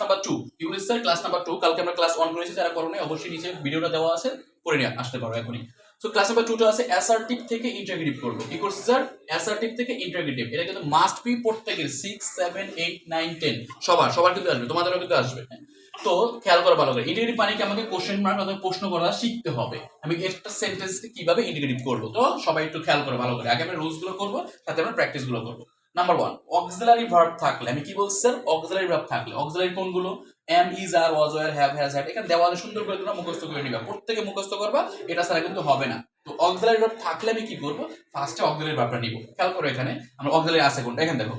Number two বলেছি class number two কালকে আমরা ক্লাস ওয়ান করেছি, যারা করো অবশ্যই নিচে ভিডিওটা দেওয়া আছে করে নিয়ে আসতে পারো এখনই। সো ক্লাস নাম্বার টুটা আছে অ্যাসার্টিভ থেকে ইন্টারগ্রেটিভ করব। কি করছি স্যার অ্যাসার্টিভ থেকে ইন্টারগ্রেটিভ এটা কিন্তু মাস্ট বি প্রত্যেকের six seven eight nine ten সবার সবার কিন্তু আসবে, তোমাদেরও কিন্তু আসবে। তো, খেয়াল করো ভালো করে। ইন্টিগ্রেটিভ মানে কি? আমাকে কোশ্চেন মার্ক অথবা প্রশ্ন করা শিখতে হবে। আমি একটা সেন্টেন্সকে কীভাবে ইন্টিগ্রেটিভ করব? তো, সবাই একটু খেয়াল করো ভালো করে। আগে আমরা রুলসগুলো করব সাথে আমরা প্র্যাকটিসগুলো করব। নাম্বার ওয়ান অক্সিলারি ভার্ব থাকলে, আমি কি বলছি স্যার অক্সিলারি ভার্ব থাকলে। অক্সিলারি কোনগুলো? Am is are was were have has had এখানে দেওয়ালে সুন্দর করে তোমরা মুখস্থ করে নিবা। প্রত্যেকে মুখস্থ করবা, এটা ছাড়া কিন্তু হবে না। তো অক্সিলারি ভার্ব থাকলে আমি কি করব? ফার্স্টে অক্সিলারি ভার্বটা নিব। খেয়াল করো এখানে, আমরা অক্সিলারি আছে কোনটা? এখানে দেখো।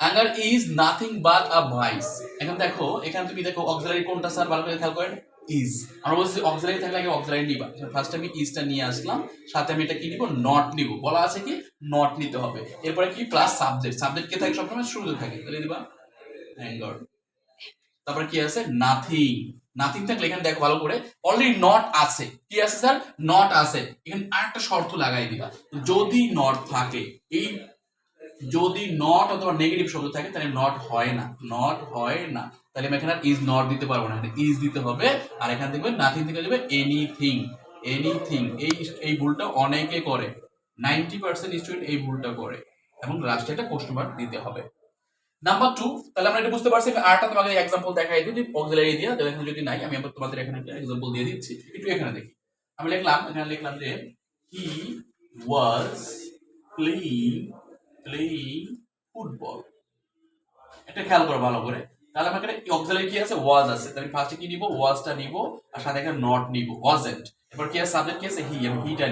Anger is nothing but a vice এখন দেখো, এখানে তুমি দেখো অক্সিলারি কোনটা স্যার ভালো করে খেয়াল করেন ইজ আমরা বলছি অক্সিলারি থাকলে আগে অক্সিলারি নিবা। ফার্স্ট আমি ইজটা নিয়ে আসলাম, সাথে আমি এটা কি নিব? নট নিব। বলা আছে কি? নট নিতে হবে। এরপরে কি? প্লাস সাবজেক্ট সাবজেক্ট কে থাকে সবসময়? শুরুতে থাকে। তাহলে দিবা অ্যাঙ্গার তারপরে কি আছে? নাথিং নাথিং থাকলে এখানে দেখো ভালো করে। অলরেডি নট আছে। কি আছে স্যার নট আছে। এখানে আরেকটা শর্ত লাগাই দিবা। যদি নট থাকে, এই যদি নট অথবা নেগেটিভ শব্দ থাকে, তাহলে নট হয় না। নট হয় না। তাহলে আমি এখানে ইজ নট দিতে পারব না। এখানে ইজ দিতে হবে, আর এখানে দেখবে নাথিং থেকে দেবে এনিথিং এনিথিং এই এই ভুলটা অনেকে করে। নাইনটি পার্সেন্ট স্টুডেন্ট এই ভুলটা করে। এবং লাস্টে একটা কোশ্চেন মার্ক দিতে হবে। নাম্বার টু তাহলে আমরা এটা বুঝতে পারছি। আমি আরটা তোমাকে এক্সাম্পল দেখাই দিই। অক্সিলারি দিয়া। তো এখানে যদি নাই, আমি আবার তোমাদের এখানে একটা এক্সাম্পল দিয়ে দিচ্ছি। একটু এখানে দেখি। আমি লিখলাম, এখানে লিখলাম যে he was playing playing football এটা খেয়াল করো ভালো করে। তাহলে আমার এখানে কি আছে ওয়াজ আছে। তাহলে ফার্স্টে কি নিব? ওয়াজটা আর সাথে নট ওয়াজেন্ট এবার কি আছে? সাবজেক্ট কি আছে? হি আমি হিটা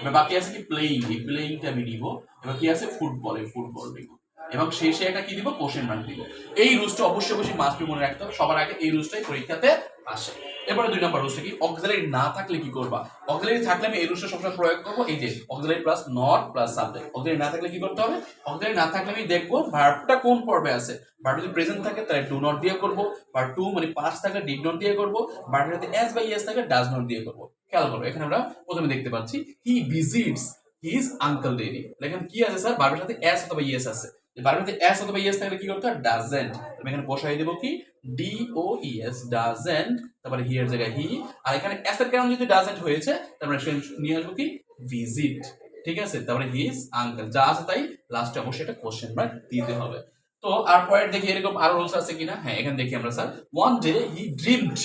এবার বাকি আছে কি? প্লেইং এই প্লেইংটা আমি নিব। এবার কি আছে? ফুটবল এই ফুটবল নিব। এবং শেষে একটা কি দিব? কোশ্চেন মার্ক দিব। এই রুলসটা অবশ্যই অবশ্যই মাস্ট মনে রাখতে হবে। সবার আগে এই রুলসটাই পরীক্ষাতে আসে। এরপরে দুই নম্বর রুলসটা কি অক্সিলারি না থাকলে কি করবা? অক্সিলারি থাকলে আমি এই রুলসটা সবসময় প্রয়োগ করব, এই যে auxiliary plus not plus subject auxiliary না থাকলে কি করতে হবে? অক্সিলারি না থাকলে আমি দেখব ভার্বটা কোন পর্বে আছে। ভার্ব যদি প্রেজেন্ট থাকে, তাহলে ডু নট দিয়ে করব। বা টু মানে পাঁচ থাকে ডিড নট দিয়ে করব। ভার্বের সাথে এস বাই এস থাকে ডাজ নট দিয়ে করব। খেয়াল করব এখানে আমরা প্রথমে দেখতে পাচ্ছি he visits his uncle daily এখানে কি আছে স্যার? ভার্বের সাথে এস অথবা ইয়েস আছে। ভার্বের সাথে এস অথবা ইয়েস থাকলে কি করতে হয়? ডাজেন্ট আমি এখানে বসাই কি? ডি ও ইএস ডাজেন্ট তারপরে হি এর জায়গায় হি আর এখানে এস এর কারণে যদি ডাজেন্ট হয়েছে তারপরে সে নিয়ে আসব কি? ভিজিট ঠিক আছে? তারপরে হিজ আঙ্কেল যা আছে তাই লাস্টে অবশ্যই একটা কোশ্চেন মার্ক দিতে হবে। তো আর পরের দেখি এরকম আরও রুলস আছে কিনা? হ্যাঁ এখানে দেখি আমরা sir one day he dreamed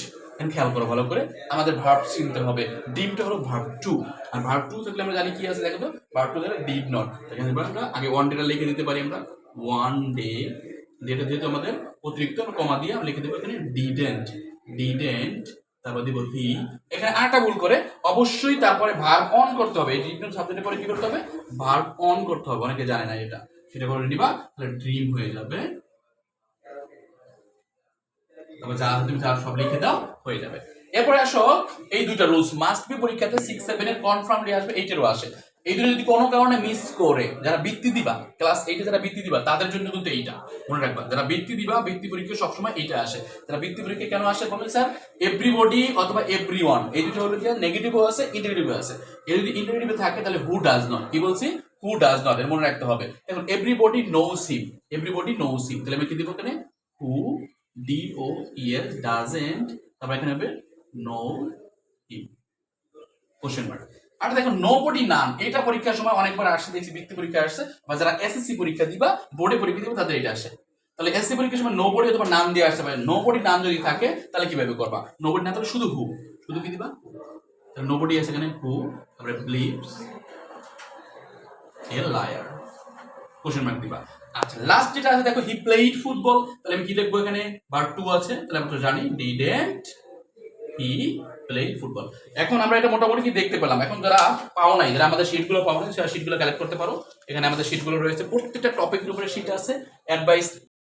খেয়াল করো ভালো করে। আমাদের ভার্ব চিনতে হবে। ডিমটা হলো ভার্ব টু আর ভার্ব টু থাকলে আমরা জানি কি আছে দেখো ভার্ব টু থাকলে ডিড নট এখানে আগে ওয়ান ডেটা লিখে দিতে পারি আমরা। ওয়ান ডে যেটা যেহেতু আমাদের অতিরিক্ত কমা দিয়ে আমরা লিখে দেবো এখানে ডিডেন্ট ডিডেন্ট তারপর দিব হি এখানে আরেকটা ভুল করে, অবশ্যই তারপরে ভার্ব অন করতে হবে, এই ডিডেন্ট সাবজেক্টের পরে কি করতে হবে? ভার্ব অন করতে হবে, অনেকে জানে না এটা। সেটা করে নিবা, তাহলে ড্রিম হয়ে যাবে। তারপর যা তুমি যা সব লিখে দাও, হয়ে যাবে। এরপরে আসো, এই দুইটা রুলস মাস্ট বি পরীক্ষাতে সিক্স সেভেন এর কনফার্মলি আসবে এইটেরও আসে। এই দুটো যদি কোনো কারণে মিস করে, যারা বৃত্তি দিবা ক্লাস এইটে যারা বৃত্তি দিবা, তাদের জন্য কিন্তু এইটা। মনে রাখবা, যারা বৃত্তি দিবা, বৃত্তি পরীক্ষা সবসময় এইটা আসে। যারা বৃত্তি পরীক্ষা কেন আসে বলেন স্যার? এভরিবডি অথবা এভরি ওয়ান এই দুটো হলো নেগেটিভও আছে ইন্টারনেটিভও আছে। এই যদি ইন্টারনেটিভে থাকে, তাহলে হু ডাজ নট কি বলছি? হু ডাজ নট এর মনে রাখতে হবে। এখন এভরিবডি নোস হিম এভরিবডি নোস হিম তাহলে আমি কি দিব এখানে? Who D O E S doesn't তারপর এখানে হবে নো কোশ্চেন মার্ক আর দেখো নো বডি নাম এটা পরীক্ষার সময় অনেকবার আসছে দেখছি বৃত্তি পরীক্ষা আসছে, বা যারা এসএসসি পরীক্ষা দিবা বোর্ডে পরীক্ষা দিবা, তাদের এটা আসে। তাহলে এসএসসি পরীক্ষার সময় নো বডি অথবা নাম দিয়ে আসতে পারে। নো বডি নাম যদি থাকে, তাহলে কীভাবে করবা? নো বডি না তাহলে শুধু হু শুধু কি দিবা? তাহলে নো বডি আছে এখানে হু তারপরে ব্লিপস এ লায়ার কোশ্চেন মার্ক দিবা। আচ্ছা লাস্ট যেটা আছে, দেখো হি প্লেইড ফুটবল তাহলে আমি কি লিখব এখানে? বার টু আছে। তাহলে আমি তো জানি ডিডেন্ট হি প্লেইড ফুটবল এখন আমরা এটা মোটামুটি কি দেখতে পেলাম? এখন যারা পাও নাই, যারা আমাদের শিটগুলো পাও নাই সেটা শিটগুলো কালেক্ট করতে পারো। এখানে আমাদের শিটগুলো রয়েছে। প্রত্যেকটা টপিকের উপরে শিট আছে। অ্যাডভাইস